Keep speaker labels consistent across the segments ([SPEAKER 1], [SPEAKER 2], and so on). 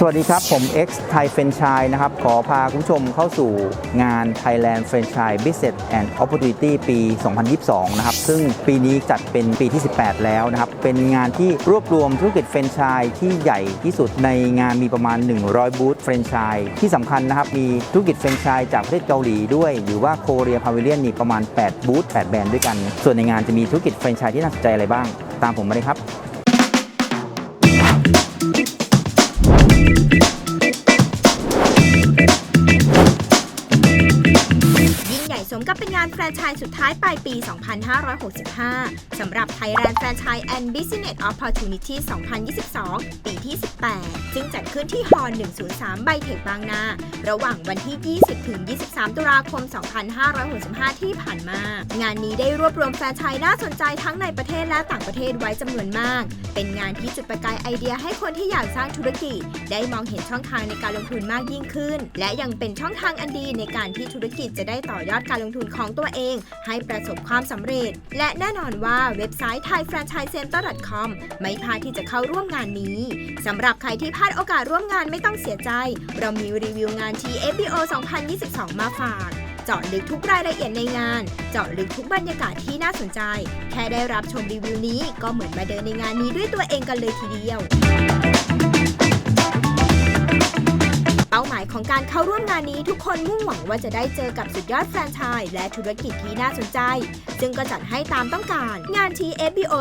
[SPEAKER 1] สวัสดีครับ ผม X Thai Franchise นะครับ ขอพาคุณผู้ชมเข้าสู่งาน Thailand Franchise Business and Opportunity ปี 2022 นะครับ ซึ่งปีนี้จัดเป็นปีที่ 18 แล้วนะครับ เป็นงานที่รวบรวมธุรกิจแฟรนไชส์ที่ใหญ่ที่สุดในงานมีประมาณ 100 บูธแฟรนไชส์ที่สำคัญนะครับ มีธุรกิจแฟรนไชส์จากประเทศเกาหลีด้วย หรือว่าโคเรียพาวิเลียนนี่ประมาณ 8 บูธ 8 แบรนด์ด้วยกัน ส่วนในงานจะมีธุรกิจแฟรนไชส์ที่น่าสนใจอะไรบ้าง ตามผมมาเลยครับ
[SPEAKER 2] งานแฟรนไชส์สุดท้ายปลายปี 2565 สำหรับ Thailand Franchise and Business Opportunity 2022 ปีที่ 18 ซึ่งจัดขึ้นที่ฮอล103 ไบเทคบางนา ระหว่างวันที่ 20 ถึง 23 ตุลาคม 2565 ที่ผ่านมา งานนี้ได้รวบรวมแฟรนไชส์น่าสนใจทั้งในประเทศและต่างประเทศไว้จำนวนมาก เป็นงานที่จุดประกายไอเดียให้คนที่อยากสร้างธุรกิจ ได้มองเห็นช่องทางในการลงทุนมากยิ่งขึ้น และยังเป็นช่องทางอันดีในการที่ธุรกิจจะได้ต่อยอดการลงทุนของตัวเอง ให้ประสบความสำเร็จ และแน่นอนว่าเว็บไซต์ thaifranchisecenter.com ไม่พลาดที่จะเข้าร่วมงานนี้สำหรับใครที่พลาดโอกาสร่วมงานไม่ต้องเสียใจ เรามีรีวิวงาน TFBO 2022 มาฝากเจาะลึกทุกรายละเอียดในงาน เจาะลึกทุกบรรยากาศที่น่าสนใจ แค่ได้รับชมรีวิวนี้ก็เหมือนมาเดินในงานนี้ด้วยตัวเองกันเลยทีเดียว ป้าหมายของการเข้าร่วมงานนี้ทุกคนมุ่งหวังว่าจะได้เจอกับสุดยอดแฟรนไชส์และธุรกิจที่น่าสนใจ ซึ่งก็จัดให้ตามต้องการ งาน TFBO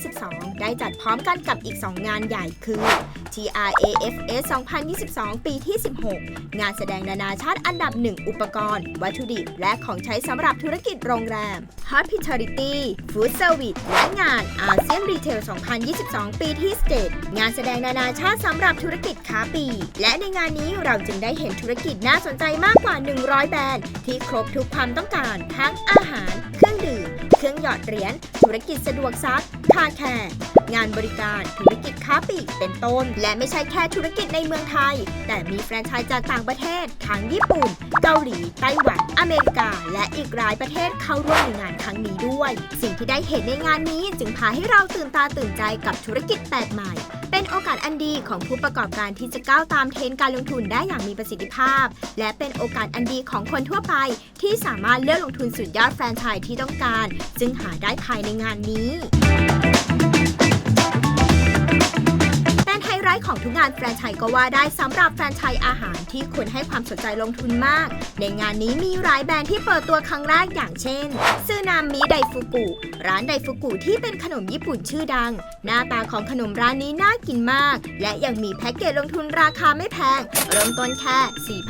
[SPEAKER 2] 2022 ได้จัดพร้อมกันกับอีก 2 งานใหญ่คือ TRAFS 2022 ปีที่ 16 งานแสดงนานาชาติอันดับ 1 อุปกรณ์ วัตถุดิบ และของใช้สำหรับธุรกิจโรงแรม Hospitality Food Service และงานอาเซียนรีเทล2022 ปีที่7งานแสดงนานาชาติสำหรับธุรกิจค้าปี และในงานนี้เราจึงได้เห็นธุรกิจน่าสนใจมากกว่า 100 แบรนด์ ที่ครบทุกความต้องการ ทั้งอาหาร เครื่องดื่ม เครื่องหยอดเหรียญ ธุรกิจสะดวกซักคาแคร์งานบริการ ธุรกิจค้าปลีก เป็นต้น และไม่ใช่แค่ธุรกิจในเมืองไทย แต่มีแฟรนไชส์จากต่างประเทศ ทั้งญี่ปุ่น เกาหลี ไต้หวัน อเมริกา และอีกหลายประเทศเข้าร่วมในงานครั้งนี้ด้วย สิ่งที่ได้เห็นในงานนี้จึงพาให้เราตื่นตาตื่นใจกับธุรกิจแปลกใหม่ เป็นโอกาสอันดีของผู้ประกอบการที่จะก้าวตามเทรนด์การลงทุนได้อย่างมีประสิทธิภาพ และเป็นโอกาสอันดีของคนทั่วไป ที่สามารถเลือกลงทุนสุดยอดแฟรนไชส์ที่ต้องการ ซึ่งหาได้ภายในงานนี้ ไฮไลท์ของทุกงานแฟรนไชส์ก็ว่าได้สำหรับแฟรนไชส์อาหารที่ควรให้ความสนใจลงทุนมาก ในงานนี้มีหลายแบรนด์ที่เปิดตัวครั้งแรกอย่างเช่นซึนามิไดฟุกุ ร้านไดฟุกุที่เป็นขนมญี่ปุ่นชื่อดัง หน้าตาของขนมร้านนี้น่ากินมาก และยังมีแพ็กเกจลงทุนราคาไม่แพง เริ่มต้นแค่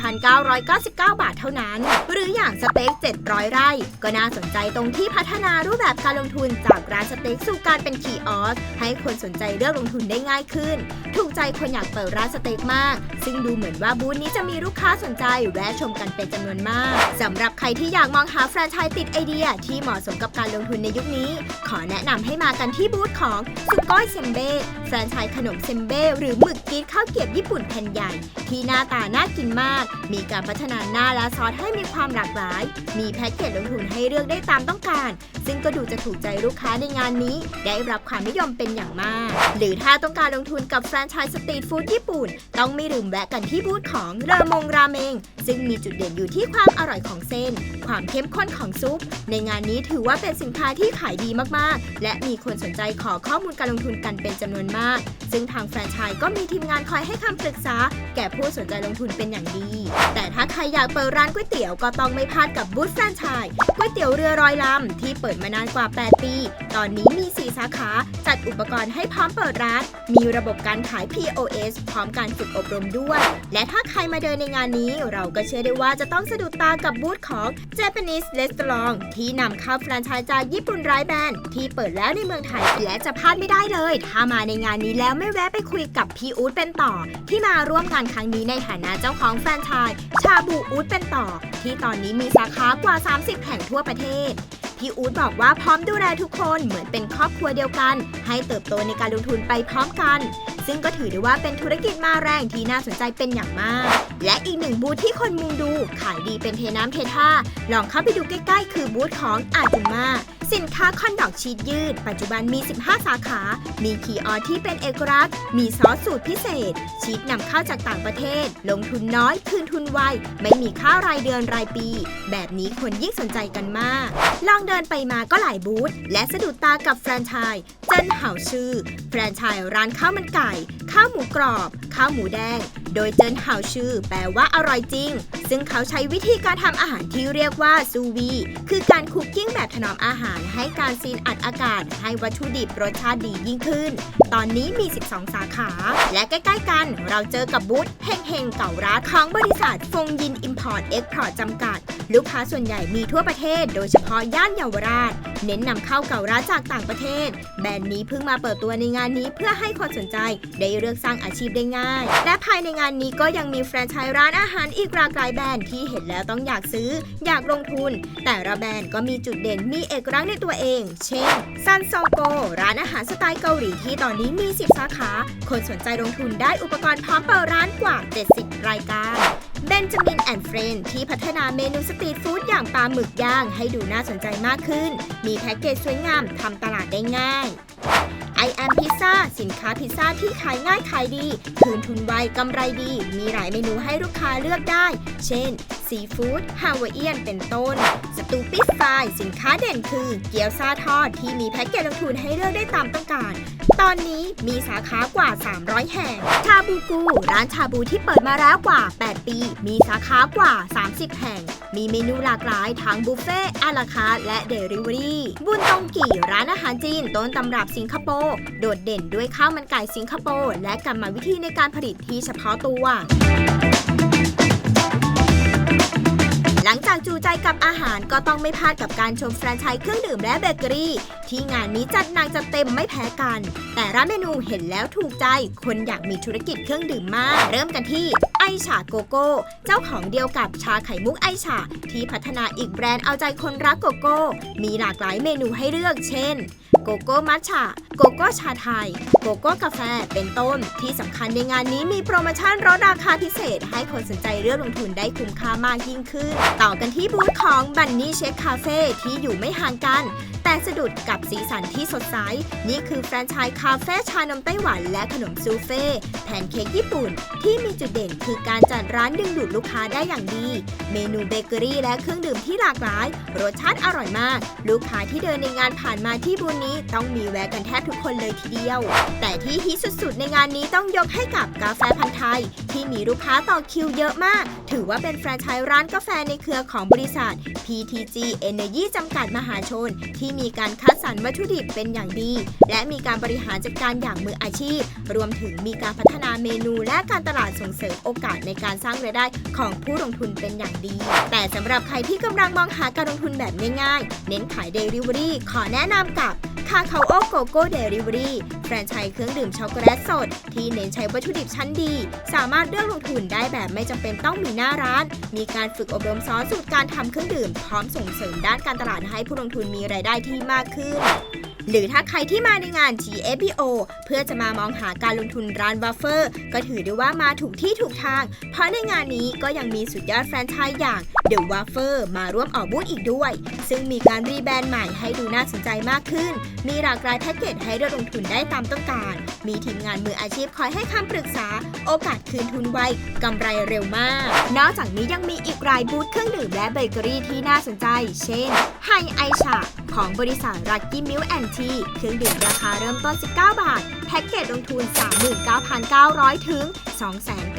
[SPEAKER 2] 4,999 บาทเท่านั้น หรืออย่างสเต็ก 700 ไร่ ก็น่าสนใจตรงที่พัฒนารูปแบบการลงทุนจากร้านสเต็กสู่การเป็นคีออสให้คนสนใจเลือกลงทุนได้ง่ายขึ้นถูกใจคนอยากเปิดร้านสเต็กมาก ซึ่งดูเหมือนว่าบูธนี้จะมีลูกค้าสนใจแวะชมกันเป็นจำนวนมากสำหรับใครที่อยากมองหาแฟรนไชส์ติดไอเดียที่เหมาะสมกับการลงทุนในยุคนี้ ขอแนะนำให้มากันที่บูธของสุก้อยเซมเบ้แฟรนไชส์ขนมเซมเบ้หรือหมึกกีดข้าวเกรียบญี่ปุ่นแผ่นใหญ่ ที่หน้าตาน่ากินมาก มีการพัฒนาหน้าและซอสให้มีความหลากหลาย มีแพ็กเกจลงทุนให้เลือกได้ตามต้องการ ซึ่งก็ดูจะถูกใจลูกค้าในงานนี้ ได้รับความนิยมเป็นอย่างมาก หรือถ้าต้องการลงทุนกับแฟรนไชส์สตรีทฟู้ดญี่ปุ่น ต้องไม่ลืมแวะกันที่บูธของเรอมงราเมง ซึ่งมีจุดเด่นอยู่ที่ความอร่อยของเส้น ความเข้มข้นของซุป ในงานนี้ถือว่าเป็นสินค้าที่ขายดีมากๆ และมีคนสนใจขอข้อมูลการลงทุนกันเป็นจำนวนมาก ซึ่งทางแฟรนไชส์ก็มีทีมงานคอยให้คำปรึกษา แก่ผู้สนใจลงทุนเป็นอย่างดี แต่ถ้าใครอยากเปิดร้านก๋วยเตี๋ยวก็ต้องไม่พลาดกับบูธแฟรนไชส์ก๋วยเตี๋ยวเรือร้อยลำที่เปิดมานานกว่า 8 ปี ตอนนี้มี 4 สาขา จัดอุปกรณ์ให้พร้อมเปิดร้าน มีระบบการขาย POS พร้อมการฝึกอบรมด้วย และถ้าใครมาเดินในงานนี้ เราก็เชื่อได้ว่าจะต้องสะดุดตากับบูธของ Japanese Restaurant ที่นำเข้าแฟรนไชส์จากญี่ปุ่นร้ายแบรนด์ที่เปิดแล้วในเมืองไทย และจะพลาดไม่ได้เลย ถ้ามาในงานนี้แล้วไม่แวะไปคุยกับพี่อู๊ดเป็นต่อ ที่มาร่วมงานครั้งนี้ในฐานะเจ้าของแฟรนไชส์ชาบูอู๊ดเป็นต่อ ที่ตอนนี้มีสาขากว่า 30 แห่งทั่วประเทศ พี่อู๊ดบอกว่าพร้อมดูแลทุกคนเหมือนเป็นครอบครัวเดียวกัน ให้เติบโตในการลงทุนไปพร้อมกัน ซึ่งก็ถือได้ว่าเป็นธุรกิจมาแรงที่น่าสนใจเป็นอย่างมาก และอีกหนึ่งบูธที่คนมุงดู ขายดีเป็นเทน้ำเทท่า ลองเข้าไปดูใกล้ๆ คือบูธของอาจุมาสินค้าคอนดอกชีสยืด ปัจจุบันมี 15 สาขา มีคีออที่เป็นเอกลักษณ์ มีซอสสูตรพิเศษ ชีสนำเข้าจากต่างประเทศ ลงทุนน้อยคืนทุนไว ไม่มีค่ารายเดือนรายปี แบบนี้คนยิ่งสนใจกันมาก ลองเดินไปมาก็หลายบูธและสะดุดตากับแฟรนไชส์ เจิ้นเห่าชื่อ แฟรนไชส์ร้านข้าวมันไก่ ข้าวหมูกรอบ ข้าวหมูแดง โดยเจินเห่าชื่อ แปลว่าอร่อยจริง ซึ่งเขาใช้วิธีการทำอาหารที่เรียกว่าซูวี คือการคุกกิ้งแบบถนอมอาหารให้การซีนอัดอากาศ ให้วัตถุดิบรสชาติดียิ่งขึ้น ตอนนี้มี 12 สาขา และใกล้ๆ กันเราเจอกับบูธเฮงเฮงเก่าร้านของบริษัทฟงยินอิมพอร์ตเอ็กพอร์ตจำกัด ลูกค้าส่วนใหญ่มีทั่วประเทศ โดยเฉพาะย่านเยาวราช เน้นนำเข้าเก่าร้านจากต่างประเทศแบรนด์นี้เพิ่งมาเปิดตัวในงานนี้เพื่อให้คนสนใจ ได้เลือกสร้างอาชีพได้ง่าย และภายในงานนี้ก็ยังมีแฟรนไชส์ร้านอาหารอีกหลากหลายแบรนด์ที่เห็นแล้วต้องอยากซื้อ อยากลงทุน แต่ละแบรนด์ก็มีจุดเด่นมีเอกลักษณ์ในตัวเอง เช่นซันโซโกร้านอาหารสไตล์เกาหลีที่ตอนนี้มี 10 สาขา คนสนใจลงทุนได้อุปกรณ์พร้อมเปิดร้านกว่า 70 รายการ เบนจามินแอนด์เฟรนที่พัฒนาเมนูสตรีทฟู้ดอย่างปลาหมึกย่างให้ดูน่าสนใจมากขึ้น มีแพ็กเกจสวยงามทำตลาดได้ง่าย I am Pizza สินค้าพิซซ่าที่ขายง่ายขายดี คืนทุนไวกำไรดี มีหลายเมนูให้ลูกค้าเลือกได้ เช่น ซีฟู้ดฮาวายเอียน เป็นต้น สตูปิดไฟสินค้าเด่นคือ เกี๊ยวซาทอดที่มีแพ็กเกจลงทุนให้เลือกได้ตามต้องการ ตอนนี้มีสาขากว่า 300 แห่ง ชาบูกู ร้านชาบูที่เปิดมาแล้วกว่า 8 ปี มีสาขากว่า 30 แห่ง มีเมนูหลากหลายทั้งบุฟเฟ่ต์อาราคาและเดลิเวอรี่ บุญตงกี่ร้านอาหารจีนต้นตำรับสิงคโปร์ โดดเด่นด้วยข้าวมันไก่สิงคโปร์และกรรมวิธีในการผลิตที่เฉพาะตัว หลังจากจูใจกับอาหารก็ต้องไม่พลาดกับการชมแฟรนไชส์เครื่องดื่มและเบเกอรี่ ที่งานนี้จัดหนักจัดเต็มไม่แพ้กัน แต่ร้านเมนูเห็นแล้วถูกใจ คนอยากมีธุรกิจเครื่องดื่มมาก เริ่มกันที่ไอชาโกโก้ เจ้าของเดียวกับชาไข่มุกไอชา ที่พัฒนาอีกแบรนด์เอาใจคนรักโกโก้ มีหลากหลายเมนูให้เลือกเช่น โกโก้มัทฉะ โกโก้ชาไทย โกโก้กาแฟ เป็นต้น ที่สำคัญในงานนี้มีโปรโมชั่นลดราคาพิเศษ ให้คนสนใจเลือกลงทุนได้คุ้มค่ามากยิ่งขึ้น ต่อกันที่บูธของบันนี่เชคคาเฟ่ที่อยู่ไม่ห่างกันแต่สะดุดกับสีสันที่สดใส นี่คือแฟรนไชส์คาเฟ่ชานมไต้หวันและขนมซูเฟ่แพนเค้กญี่ปุ่น ที่มีจุดเด่นคือการจัดร้านดึงดูดลูกค้าได้อย่างดี เมนูเบเกอรี่และเครื่องดื่มที่หลากหลาย รสชาติอร่อยมาก ลูกค้าที่เดินในงานผ่านมาที่บูธนี้ต้องมีแวะกันแทบทุกคนเลยทีเดียว แต่ที่ฮิตสุดๆในงานนี้ต้องยกให้กับกาแฟพันธ์ไทย ที่มีลูกค้าต่อคิวเยอะมาก ถือว่าเป็นแฟรนไชส์ร้านกาแฟในเครือของบริษัท PTG Energy จำกัดมหาชน ที่มีการคัดสรรวัตถุดิบเป็นอย่างดี และมีการบริหารจัดการอย่างมืออาชีพ รวมถึงมีการพัฒนาเมนูและการตลาดส่งเสริมโอกาสในการสร้างรายได้ของผู้ลงทุนเป็นอย่างดี แต่สำหรับใครที่กำลังมองหาการลงทุนแบบง่ายๆ เน้นขาย Delivery ขอแนะนำกับคาคาโอโกโก้เดลิเวอรี่แฟรนไชส์เครื่องดื่มช็อกโกแลตสด ที่เน้นใช้วัตถุดิบชั้นดี สามารถเลือกลงทุนได้แบบไม่จำเป็นต้องมีหน้าร้าน มีการฝึกอบรมสอนสูตรการทำเครื่องดื่ม พร้อมส่งเสริมด้านการตลาดให้ผู้ลงทุนมีรายได้ที่มากขึ้น หรือถ้าใครที่มาในงาน GFBO เพื่อจะมามองหาการลงทุนร้านบัฟเฟอร์ ก็ถือได้ว่ามาถูกที่ถูกทาง เพราะในงานนี้ก็ยังมีสุดยอดแฟรนไชส์อย่าง The Wafer มาร่วมออกบูธอีกด้วย ซึ่งมีการรีแบรนด์ใหม่ให้ดูน่าสนใจมากขึ้น มีหลากหลายแพ็กเกจให้เลือกลงทุนได้ตามต้องการ มีทีมงานมืออาชีพคอยให้คำปรึกษา โอกาสคืนทุนไวกำไรเร็วมาก นอกจากนี้ยังมีอีกรายบูธเครื่องดื่มและเบเกอรี่ที่น่าสนใจ เช่นไฮไอชาของบริษัทรักกี้มิลแอนทีเครื่องดื่มราคาเริ่มต้น 19 บาท แพ็กเกจลงทุน 39,900 ถึง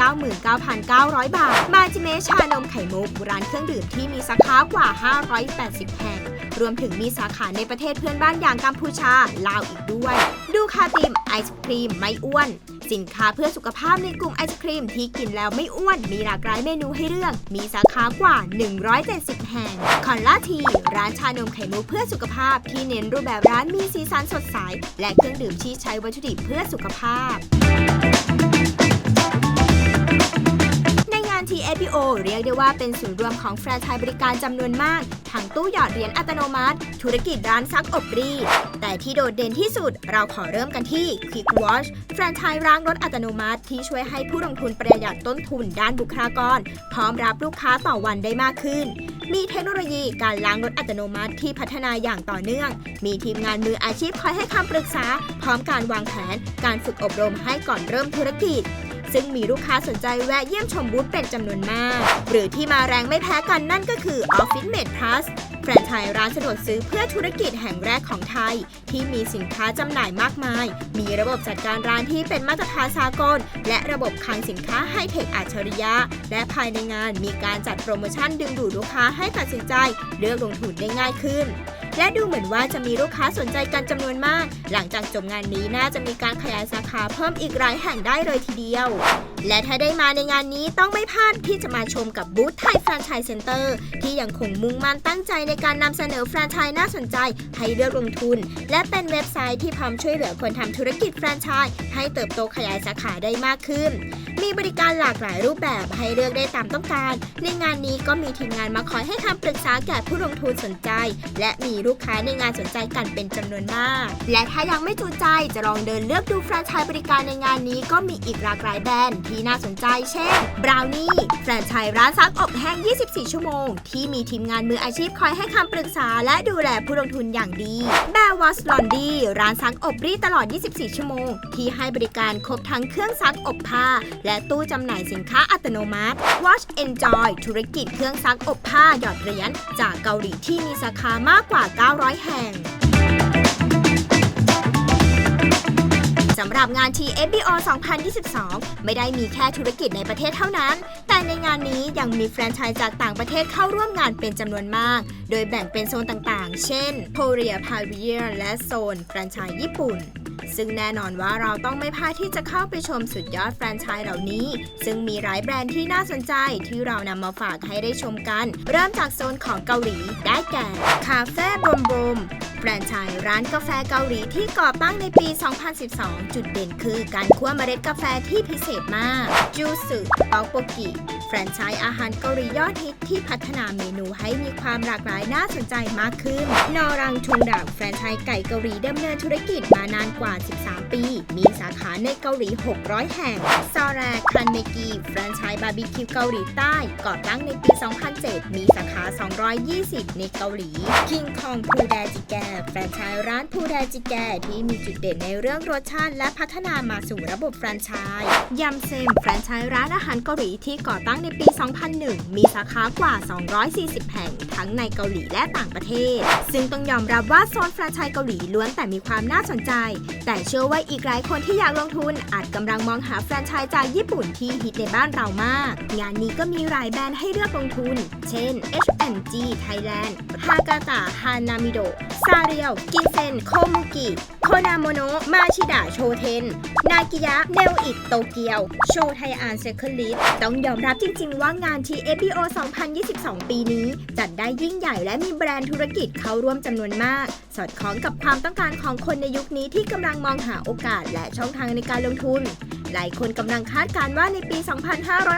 [SPEAKER 2] 299,900 บาท มาจิเมชานมไข่มุก ร้านเครื่องดื่มที่มีสาขากว่า 580 แห่ง รวมถึงมีสาขาในประเทศเพื่อนบ้านอย่างกัมพูชา ลาวอีกด้วย ดูคาติมไอศครีมไม่อ้วน สินค้าเพื่อสุขภาพในกลุ่มไอศครีมที่กินแล้วไม่อ้วน มีหลากหลายเมนูให้เลือก มีสาขากว่า 170 แห่ง คอนล่าที ร้านชานมไข่มุกเพื่อสุขภาพ ที่เน้นรูปแบบร้านมีสีสันสดใส และเครื่องดื่มที่ใช้วัตถุดิบเพื่อสุขภาพ ในงาน TE TFBO เรียกได้ว่าเป็นศูนย์รวมของแฟรนไชส์บริการจำนวนมาก ทั้งตู้หยอดเหรียญอัตโนมัติ ธุรกิจร้านซักอบรีดแต่ที่โดดเด่นที่สุดเราขอเริ่มกันที่ Quick Wash แฟรนไชส์ร้านรถอัตโนมัติ ที่ช่วยให้ผู้ลงทุนประหยัดต้นทุนด้านบุคลากร พร้อมรับลูกค้าต่อวันได้มากขึ้น มีเทคโนโลยีการล้างรถอัตโนมัติที่พัฒนาอย่างต่อเนื่อง มีทีมงานมืออาชีพคอยให้คำปรึกษา พร้อมการวางแผน การฝึกอบรมให้ก่อนเริ่มธุรกิจ ซึ่งมีลูกค้าสนใจแวะเยี่ยมชมบูธเป็นจำนวนมาก หรือที่มาแรงไม่แพ้กันนั่นก็คือ Office Mate Plus แฟรนไชส์ร้านสะดวกซื้อเพื่อธุรกิจแห่งแรกของไทย ที่มีสินค้าจำหน่ายมากมาย มีระบบจัดการร้านที่เป็นมาตรฐานสากล และระบบคลังสินค้าไฮเทคอัจฉริยะ และภายในงานมีการจัดโปรโมชั่นดึงดูดลูกค้าให้ตัดสินใจ เลือกลงทุนได้ง่ายขึ้นและดูเหมือนว่าจะมีลูกค้าสนใจกันจำนวนมาก หลังจากจบงานนี้น่าจะมีการขยายสาขาเพิ่มอีกหลายแห่งได้เลยทีเดียวและถ้าได้มาในงานนี้ต้องไม่พลาดที่จะมาชมกับบูธไทยแฟรนไชส์เซ็นเตอร์ที่ยังคงมุ่งมั่นตั้งใจในการนำเสนอแฟรนไชส์น่าสนใจ ให้เลือกลงทุน และเป็นเว็บไซต์ที่พร้อมช่วยเหลือคนทำธุรกิจแฟรนไชส์ให้เติบโตขยายสาขาได้มากขึ้น มีบริการหลากหลายรูปแบบให้เลือกได้ตามต้องการ ในงานนี้ก็มีทีมงานมาคอยให้คำปรึกษาแก่ผู้ลงทุนสนใจ และมีลูกค้าในงานสนใจกันเป็นจำนวนมาก และถ้ายังไม่จูใจจะลองเดินเลือกดูแฟรนไชส์บริการในงานนี้ก็มีอีกหลากหลายแบรนด์ที่น่าสนใจเช่นบราวนี่แฟรนไชส์ร้านซักอบแห้ง 24 ชั่วโมง ที่มีทีมงานมืออาชีพคอยให้คำปรึกษา และดูแลผู้ลงทุนอย่างดีแบวอสลอนดี้ร้านซักอบรีดตลอด 24 ชั่วโมง ที่ให้บริการครบทั้งเครื่องซักอบผ้า และตู้จำหน่ายสินค้าอัตโนมัติ Watch Enjoy ธุรกิจเครื่องซักอบผ้าหยอดเหรียญจากเกาหลีที่มีสาขามากกว่า 900 แห่งำหรับงาน TFBO 2022 ไม่ได้มีแค่ธุรกิจในประเทศเท่านั้น แต่ในงานนี้ยังมีแฟรนไชส์จากต่างประเทศเข้าร่วมงานเป็นจำนวนมาก โดยแบ่งเป็นโซนต่างๆ เช่น Korea p a v i l i o n และโซนแฟรนไชส์ญี่ปุ่นซึ่งแน่นอนว่าเราต้องไม่พลาดที่จะเข้าไปชมสุดยอดแฟรนไชส์เหล่านี้ ซึ่งมีหลายแบรนด์ที่น่าสนใจที่เรานำมาฝากให้ได้ชมกัน เริ่มจากโซนของเกาหลีได้แก่ คาเฟ่บมบม แฟรนไชส์ร้านกาแฟเกาหลีที่ก่อตั้งในปี 2012 จุดเด่นคือการคั่วเมล็ดกาแฟที่พิเศษมากจูสึเปาโปกิ แฟรนไชส์อาหารเกาหลียอดฮิตที่พัฒนาเมนูให้มีความหลากหลายน่าสนใจมากขึ้น นอรังทุงดักแฟรนไชส์ไก่เกาหลีดำเนินธุรกิจมานานกว่า 13 ปี มีสาขาในเกาหลี 600 แห่ง ซอแรคันเมกีแฟรนไชส์บาร์บีคิวเกาหลีใต้ ก่อตั้งในปี 2007 มีสาขา 220 ในเกาหลี คิงคองพูแดจิแกแฟรนไชส์ร้านพูแดจิแกที่มีจุดเด่นในเรื่องรสชาติ และพัฒนามาสู่ระบบแฟรนไชส์ยำเซมแฟรนไชส์ร้านอาหารเกาหลีที่ก่อตั้งในปี 2001 มีสาขากว่า 240 แห่ง ทั้งในเกาหลีและต่างประเทศ ซึ่งต้องยอมรับว่าโซนแฟรนไชส์เกาหลีล้วนแต่มีความน่าสนใจ แต่เชื่อว่าอีกหลายคนที่อยากลงทุน อาจกำลังมองหาแฟรนไชส์จากญี่ปุ่นที่ฮิตในบ้านเรามาก งานนี้ก็มีหลายแบรนด์ให้เลือกลงทุน เช่น H&G Thailand ฮากาตะฮานามิโดซาเรียวกินเซนโคมุกิ โคนาโมโนะมาชิดะโชเทน นากิยะเนลอิตโตเกียว โชไทอานเซคันลิสต้องยอมรับจริงๆว่างาน TFBO 2022 ปีนี้ จัดได้ยิ่งใหญ่และมีแบรนด์ธุรกิจเข้าร่วมจำนวนมาก สอดคล้องกับความต้องการของคนในยุคนี้ที่กำลังมองหาโอกาสและช่องทางในการลงทุน ลายคนกำลังคาดการณ์ว่าในปี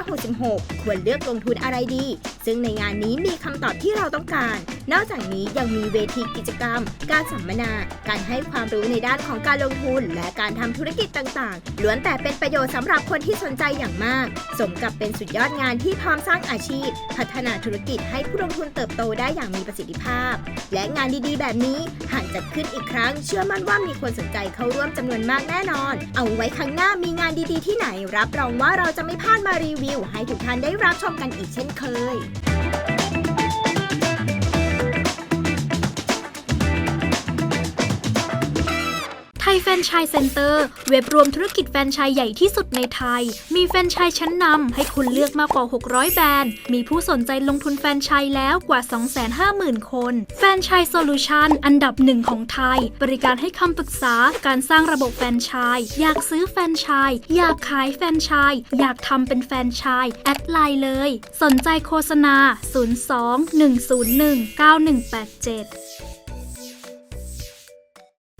[SPEAKER 2] 2566 ควรเลือกลงทุนอะไรดี ซึ่งในงานนี้มีคำตอบที่เราต้องการ นอกจากนี้ยังมีเวทีกิจกรรม การสัมมนา การให้ความรู้ในด้านของการลงทุน และการทำธุรกิจต่างๆ ล้วนแต่เป็นประโยชน์สำหรับคนที่สนใจอย่างมาก สมกับเป็นสุดยอดงานที่พร้อมสร้างอาชีพ พัฒนาธุรกิจให้ผู้ลงทุนเติบโตได้อย่างมีประสิทธิภาพ และงานดีๆ แบบนี้หากจัดขึ้นอีกครั้ง เชื่อมั่นว่ามีคนสนใจเข้าร่วมจำนวนมากแน่นอน เอาไว้ครั้งหน้ามีงานดีๆที่ไหน รับรองว่าเราจะไม่พลาดมารีวิว ให้ทุกท่านได้รับชมกันอีกเช่นเคย
[SPEAKER 3] ฟรนไชส์เซ็นเตอร์เว็บรวมธุรกิจแฟรนไชส์ใหญ่ที่สุดในไทย มีแฟรนไชส์ชั้นนำให้คุณเลือกมากกว่า 600 แบรนด์ มีผู้สนใจลงทุนแฟรนไชส์แล้วกว่า 250,000 คน แฟรนไชส์โซลูชันอันดับหนึ่งของไทย บริการให้คำปรึกษาการสร้างระบบแฟรนไชส์อยากซื้อแฟรนไชส์อยากขายแฟรนไชส์อยากทำเป็นแฟรนไชส์แอดไลน์เลย สนใจโฆษณา 02 101 9187